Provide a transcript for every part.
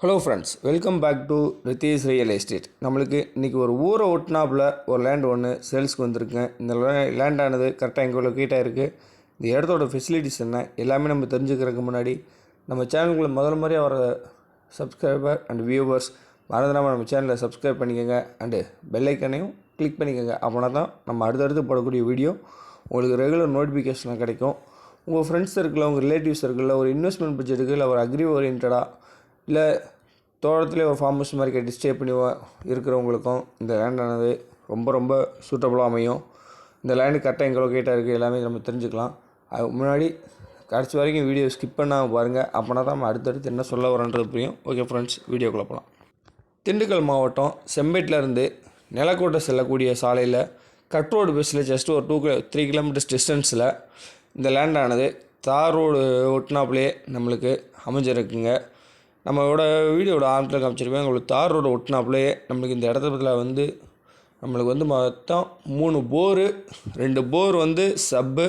Hello friends welcome back to Ritheesh real estate நம்மளுக்கு இன்றைக்கி ஒரு ஊரை ஒட்டினாப்பில் ஒரு லேண்ட் ஒன்று சேல்ஸ்க்கு வந்திருக்குங்க இந்த லேண்டானது கரெக்டாக எங்கே லொக்கேட் ஆகிருக்கு இந்த இடத்தோட ஃபெசிலிட்டிஸ் என்ன எல்லாமே நம்ம தெரிஞ்சுக்கிறதுக்கு முன்னாடி நம்ம சேனலுக்குள்ள முதல் முறையாக வர சப்ஸ்கிரைபர் அண்ட் வியூவர்ஸ் மறந்துடாமல் நம்ம சேனலை சப்ஸ்கிரைப் பண்ணிக்கோங்க. அண்டு பெல்லைக்கனையும் கிளிக் பண்ணிக்கோங்க. அப்படின்னா தான் நம்ம அடுத்தடுத்து போடக்கூடிய வீடியோ உங்களுக்கு ரெகுலர் நோட்டிஃபிகேஷனாக கிடைக்கும். உங்கள் ஃப்ரெண்ட்ஸ் சர்க்கிளில் உங்கள் ரிலேட்டிவ் சர்க்கிளில் ஒரு இன்வெஸ்ட்மெண்ட் பட்ஜெட்டுக்கு இல்லை ஒரு அக்ரி ஓரியன்டாக இல்லை தோட்டத்திலே ஒரு ஃபார்ம் ஹவுஸ் மாதிரி கட்டி ஸ்டே பண்ணி இருக்கிறவங்களுக்கும் இந்த லேண்டானது ரொம்ப ரொம்ப சூட்டபுளாக அமையும். இந்த லேண்டு கரெக்டாக எங்கே லொக்கேட்டாக இருக்குது எல்லாமே நம்ம தெரிஞ்சுக்கலாம். அதுக்கு முன்னாடி கடைசி வரைக்கும் வீடியோ ஸ்கிப் பண்ணாமல் பாருங்கள் அப்போனா தான் நம்ம அடுத்தடுத்து என்ன சொல்ல வரேன்றது புரியும். ஓகே ஃப்ரெண்ட்ஸ் வீடியோக்குள்ளே போகலாம் திண்டுக்கல் மாவட்டம் செம்பேட்டிலேருந்து நிலக்கோட்டை செல்லக்கூடிய சாலையில் கட் ரோடு பஸ்ஸில் ஜஸ்ட் ஒரு டூ கிலோ த்ரீ கிலோமீட்டர்ஸ் டிஸ்டன்ஸில் இந்த லேண்டானது தார் ரோடு ஒட்டினாப்புலே நம்மளுக்கு அமைஞ்சிருக்குங்க. நம்மளோட வீடியோட ஆரம்பத்தில் காமிச்சிருப்பேன் உங்களுக்கு தார் ரோடு ஒட்டினாப்புலே நம்மளுக்கு இந்த இடத்துல வந்து நம்மளுக்கு வந்து மொத்தம் மூணு போரு ரெண்டு போர் வந்து சப்பு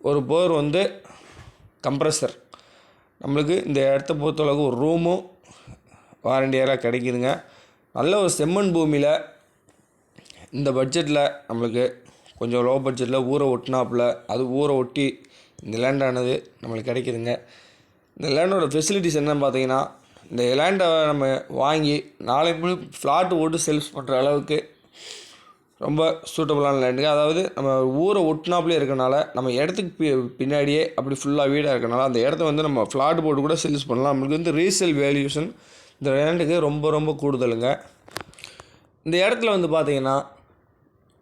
ஒரு போர் வந்து கம்ப்ரஸர் நம்மளுக்கு இந்த இடத்த பொறுத்தளவுக்கு ஒரு ரூமும் வாரண்டியராக கிடைக்குதுங்க. நல்ல ஒரு செம்மண் பூமியில் இந்த பட்ஜெட்டில் நம்மளுக்கு கொஞ்சம் லோ பட்ஜெட்டில் ஊரை ஒட்டினாப்புல அது ஊரை ஒட்டி இந்த லேண்டானது நம்மளுக்கு கிடைக்குதுங்க. இந்த லேண்டோட ஃபெசிலிட்டிஸ் என்னென்னு பார்த்தீங்கன்னா இந்த லேண்டை நம்ம வாங்கி நாளை முழு ஃப்ளாட் போட்டு சேல்ஸ் பண்ணுற அளவுக்கு ரொம்ப சூட்டபுளான லேண்டுங்க அதாவது நம்ம ஊரை ஒட்டினாப்புலே இருக்கனால நம்ம இடத்துக்கு பி பின்னாடியே அப்படி ஃபுல்லாக வீடாக இருக்கனால அந்த இடத்த வந்து நம்ம ஃப்ளாட் போட்டு கூட சேல்ஸ் பண்ணலாம். நம்மளுக்கு வந்து ரீசேல் வேல்யூஷன் இந்த லேண்டுக்கு ரொம்ப ரொம்ப கூடுதலுங்க. இந்த இடத்துல வந்து பார்த்தீங்கன்னா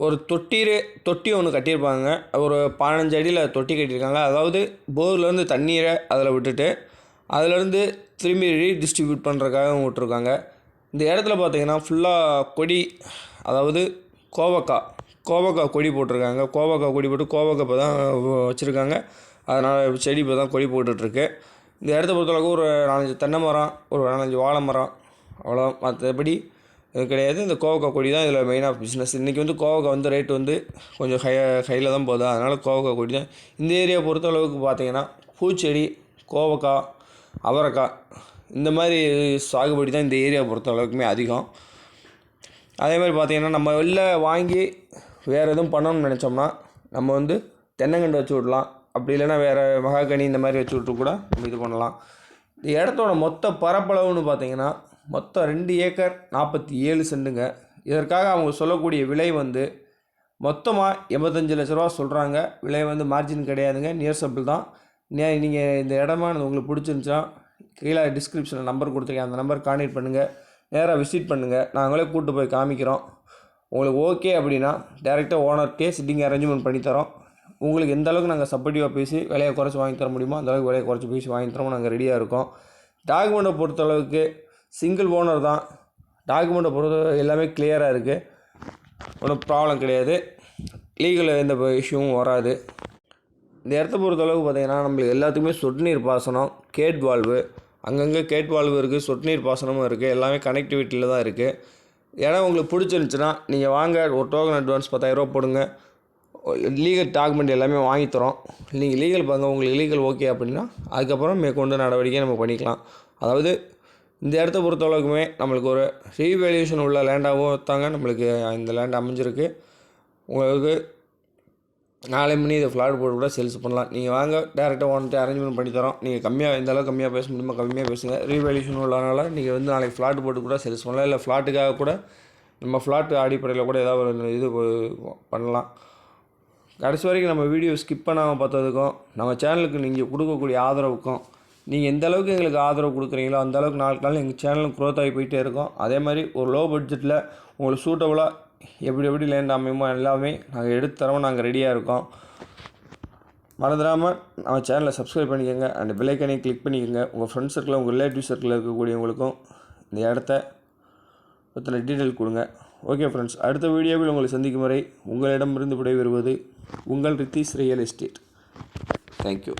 ஒரு தொட்டிரு தொட்டி ஒன்று கட்டியிருப்பாங்க. ஒரு பதினஞ்சு அடியில் தொட்டி கட்டியிருக்காங்க. அதாவது போர்லேருந்து தண்ணீரை அதில் விட்டுட்டு அதிலேருந்து திரும்பி ரீடிஸ்ட்ரிபியூட் பண்ணுறதுக்காக விட்டுருக்காங்க. இந்த இடத்துல பார்த்தீங்கன்னா ஃபுல்லாக கொடி அதாவது கோவக்காய் கோவக்காய் கொடி போட்டிருக்காங்க. கோவக்காய் கொடி போட்டு கோவக்காய் இப்போ தான் வச்சுருக்காங்க. அதனால் செடி இப்போ தான் கொடி போட்டுட்ருக்கு. இந்த இடத்த பொறுத்தளவுக்கு ஒரு நாலஞ்சு தென்னை மரம் ஒரு நாலஞ்சு வாழை மரம் அவ்வளோ மற்றபடி கிடையாது. இந்த கோவக்காய் கொடி தான் இதில் மெயினாக பிஸ்னஸ் இன்றைக்கி வந்து கோவக்காய் வந்து ரேட் வந்து கொஞ்சம் ஹை ஹையில் தான் போகுது. அதனால் கோவக்காய் கொடி தான். இந்த ஏரியா பொறுத்த அளவுக்கு பார்த்தீங்கன்னா பூச்செடி கோவக்காய் அவரைக்காய் இந்த மாதிரி சாகுபடி தான் இந்த ஏரியா பொறுத்த அளவுக்குமே அதிகம். அதே மாதிரி பார்த்தீங்கன்னா நம்ம வெளில வாங்கி வேறு எதுவும் பண்ணணும்னு நினச்சோம்னா நம்ம வந்து தென்னங்கண்டு வச்சு விடலாம். அப்படி இல்லைன்னா வேறு மகாகனி இந்த மாதிரி வச்சு விட்டு கூட நம்ம இது பண்ணலாம். இந்த இடத்தோட மொத்த பரப்பளவுன்னு பார்த்தீங்கன்னா மொத்தம் ரெண்டு ஏக்கர் நாற்பத்தி ஏழு செண்டுங்க இதற்காக அவங்க சொல்லக்கூடிய விலை வந்து மொத்தமாக எண்பத்தஞ்சு லட்ச ரூபா சொல்கிறாங்க விலை வந்து மார்ஜின் கிடையாதுங்க. நியர் சப்பிள் தான். நீங்கள் இந்த இடமானது உங்களுக்கு பிடிச்சிருந்துச்சா கீழே டிஸ்கிரிப்ஷனில் நம்பர் கொடுத்துருக்கேன். அந்த நம்பர் கான்டெக்ட் பண்ணுங்கள் நேராக விசிட் பண்ணுங்கள் நாங்களே கூப்பிட்டு போய் காமிக்கிறோம். உங்களுக்கு ஓகே அப்படின்னா டேரெக்டாக ஓனர்கிட்டே சிட்டிங் அரேஞ்ச்மெண்ட் பண்ணித்தரோம் உங்களுக்கு எந்த அளவுக்கு நாங்கள் சப்போர்ட்டிவாக பேசி விலையை குறைச்சி வாங்கி தர முடியுமோ அந்த அளவுக்கு விலையை குறைச்சி பேசி வாங்கி தரோம் நாங்கள் ரெடியாக இருக்கோம். டாக்குமெண்ட்டை பொறுத்தளவுக்கு சிங்கிள் ஓனர் தான். டாக்குமெண்ட்டை பொறுத்த எல்லாமே கிளியராக இருக்குது ஒன்றும் ப்ராப்ளம் கிடையாது. லீகலில் எந்த இஷ்யூவும் வராது. இந்த இடத்த பொறுத்தளவுக்கு பார்த்தீங்கன்னா நம்மளுக்கு எல்லாத்துக்குமே சொட்டு நீர் பாசனம் கேட் வால்வு அங்கங்கே கேட் வால்வு இருக்குது சொட்டு நீர் பாசனமும் இருக்குது எல்லாமே கனெக்டிவிட்டியில் தான் இருக்குது இடம் உங்களுக்கு பிடிச்சிருந்துச்சுன்னா நீங்கள் வாங்க ஒரு டோக்கன் அட்வான்ஸ் பத்தாயிரரூபா போடுங்க. லீகல் டாக்குமெண்ட் எல்லாமே வாங்கி தரோம். நீங்கள் லீகல் பாருங்கள் உங்களுக்கு லீகல் ஓகே அப்படின்னா அதுக்கப்புறம் மேற்கொண்டு நடவடிக்கை நம்ம பண்ணிக்கலாம். அதாவது இந்த இடத்த பொறுத்தளவுக்குமே நம்மளுக்கு ஒரு ரீவேல்யூஷன் உள்ள லேண்டாகவும் தாங்க நம்மளுக்கு இந்த லேண்ட் அமைஞ்சிருக்கு. உங்களுக்கு நாளை மணி இதை ஃப்ளாட் போட்டு கூட சேல்ஸ் பண்ணலாம். நீங்கள் வாங்க டேரெக்டாக வந்துட்டு அரேஞ்ச்மெண்ட் பண்ணி தரோம். நீங்கள் கம்மியாக இந்த அளவுக்கு கம்மியாக பேச முடியுமா? கம்மியாக பேசுங்க. ரீவேல்யூஷன் உள்ளனால நீங்கள் வந்து நாளைக்கு ஃப்ளாட் போட்டு கூட சேல்ஸ் பண்ணலாம். இல்லை ஃப்ளாட்டுக்காக கூட நம்ம ஃப்ளாட் அடிப்படையில் கூட ஏதாவது ஒரு இது பண்ணலாம். கடைசி வரைக்கும் நம்ம வீடியோ ஸ்கிப் பண்ணாமல் பார்த்ததுக்கும் நம்ம சேனலுக்கு நீங்கள் கொடுக்கக்கூடிய ஆதரவுக்கும் நீங்கள் எந்த அளவுக்கு எங்களுக்கு ஆதரவு கொடுக்குறீங்களோ அந்த அளவுக்கு நாளுக்கு நாள் எங்கள் சேனலும் க்ரோத் ஆகி போயிட்டே இருக்கும். அதே மாதிரி ஒரு லோ பட்ஜெட்டில் உங்களுக்கு சூட்டபுளாக எப்படி எப்படி லேண்ட் அமையுமோ எல்லாமே நாங்கள் எடுத்து தரோம் நாங்கள் ரெடியாக இருக்கோம். மறந்துடாமல் நம்ம சேனலை சப்ஸ்கிரைப் பண்ணிக்கோங்க. அந்த பெல்லைக்கனையும் கிளிக் பண்ணிக்கோங்க. உங்கள் ஃப்ரெண்ட்ஸ் சர்க்கிளில் உங்கள் ரிலேட்டிவ் சர்க்கிளில் இருக்கக்கூடியவங்களுக்கும் இந்த இடத்த பற்றின டீட்டெயில் கொடுங்க. ஓகே ஃப்ரெண்ட்ஸ் அடுத்த வீடியோவில் உங்களை சந்திக்கும் வரை உங்களிடமிருந்து விடைபெறுவது உங்கள் ரித்தீஸ் ரியல் எஸ்டேட் தேங்க்யூ